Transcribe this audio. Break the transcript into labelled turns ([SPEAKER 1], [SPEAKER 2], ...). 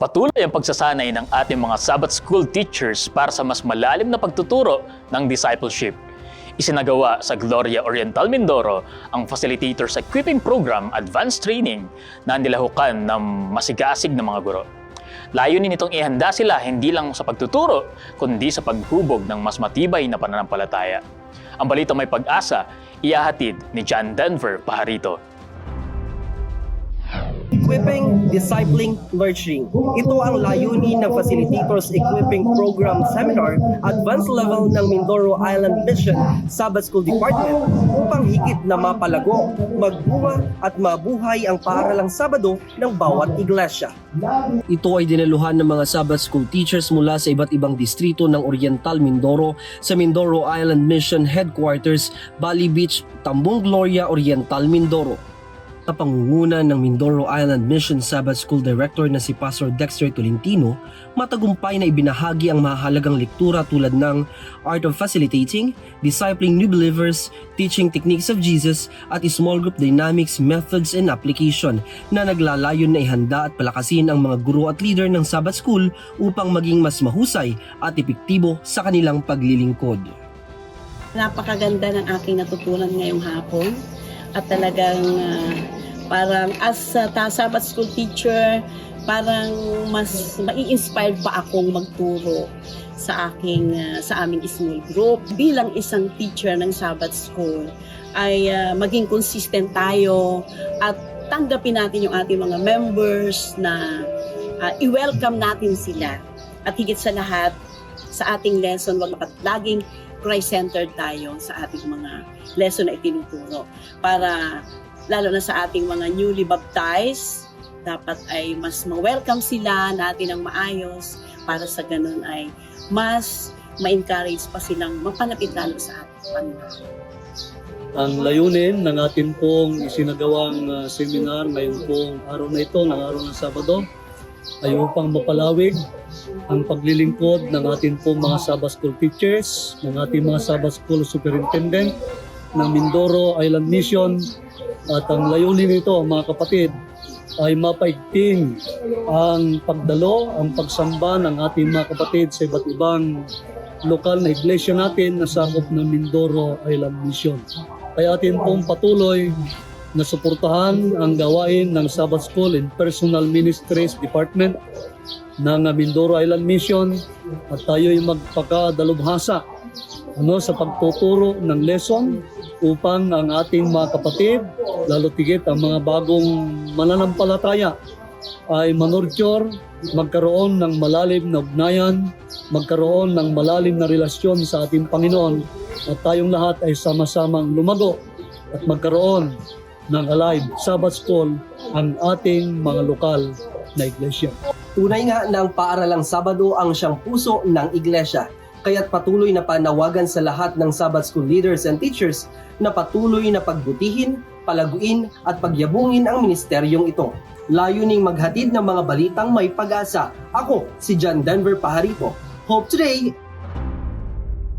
[SPEAKER 1] Patuloy ang pagsasanay ng ating mga Sabbath School teachers para sa mas malalim na pagtuturo ng discipleship. Isinagawa sa Gloria Oriental Mindoro ang Facilitators Equipping Program Advanced Training na nilahukan ng masigasig na mga guro. Layunin nitong ihanda sila hindi lang sa pagtuturo, kundi sa paghubog ng mas matibay na pananampalataya. Ang balita may pag-asa, iyahatid ni John Denver Paharito.
[SPEAKER 2] Equipping, Discipling, Nurturing. Ito ang layunin ng Facilitators Equipping Program Seminar, advanced level ng Mindoro Island Mission Sabbath School Department upang higit na mapalago, magbunga at mabuhay ang paaralang Sabado ng bawat iglesia.
[SPEAKER 3] Ito ay dinaluhan ng mga Sabbath School teachers mula sa iba't ibang distrito ng Oriental Mindoro sa Mindoro Island Mission Headquarters, Bali Beach, Tambong Gloria, Oriental Mindoro. Sa pangunguna ng Mindoro Island Mission Sabbath School Director na si Pastor Dexter Tolentino, matagumpay na ibinahagi ang mahalagang lektura tulad ng Art of Facilitating, Discipling New Believers, Teaching Techniques of Jesus, at Small Group Dynamics, Methods and Application na naglalayon na ihanda at palakasin ang mga guro at leader ng Sabbath School upang maging mas mahusay at epektibo sa kanilang paglilingkod.
[SPEAKER 4] Napakaganda ng aking natutunan ngayong hapon at talagang ah, parang as a ta- Sabbath school teacher, parang mas mai-inspired pa akong magturo sa aking ah, sa aming small group. Bilang isang teacher ng Sabbath school ay ah, maging consistent tayo at tanggapin natin yung ating mga members na ah, i-welcome natin sila. At higit sa lahat sa ating lesson wag laging Christ-centered tayo sa ating mga lesson na itinuturo para lalo na sa ating mga newly baptized dapat ay mas ma-welcome sila natin ng maayos para sa ganun ay mas ma-encourage pa silang mapalapit lalo sa ating Panginoon.
[SPEAKER 5] ang layunin ng atin pong isinagawang uh, seminar ngayong pong araw na ito, ng araw ng Sabado, ay upang mapalawig ang paglilingkod ng atin pong mga Sabbath School teachers, ng ating mga Sabbath School Superintendent, ng Mindoro Island Mission, at ang layunin nito, mga kapatid, ay mapaigting ang pagdalo, ang pagsamba ng ating mga kapatid sa iba't ibang lokal na iglesia natin na sakop ng Mindoro Island Mission. Kaya atin pong patuloy na suportahan ang gawain ng Sabbath School and Personal Ministries Department ng Mindoro Island Mission at tayo ay magpakadalubhasa ano, sa pagtuturo ng lesson upang ang ating mga kapatid, lalo tigit ang mga bagong mananampalataya ay manurture, magkaroon ng malalim na ugnayan, magkaroon ng malalim na relasyon sa ating Panginoon at tayong lahat ay sama-samang lumago at magkaroon ng alive Sabbath School ang ating mga lokal na iglesia.
[SPEAKER 2] Tunay nga ang paaralang Sabado ang siyang puso ng iglesia. Kaya't patuloy na panawagan sa lahat ng Sabbath School leaders and teachers na patuloy na pagbutihin, palaguin at pagyabungin ang ministeryong ito. Layuning maghatid ng mga balitang may pag-asa. Ako, si John Denver Paharito. Hope Today,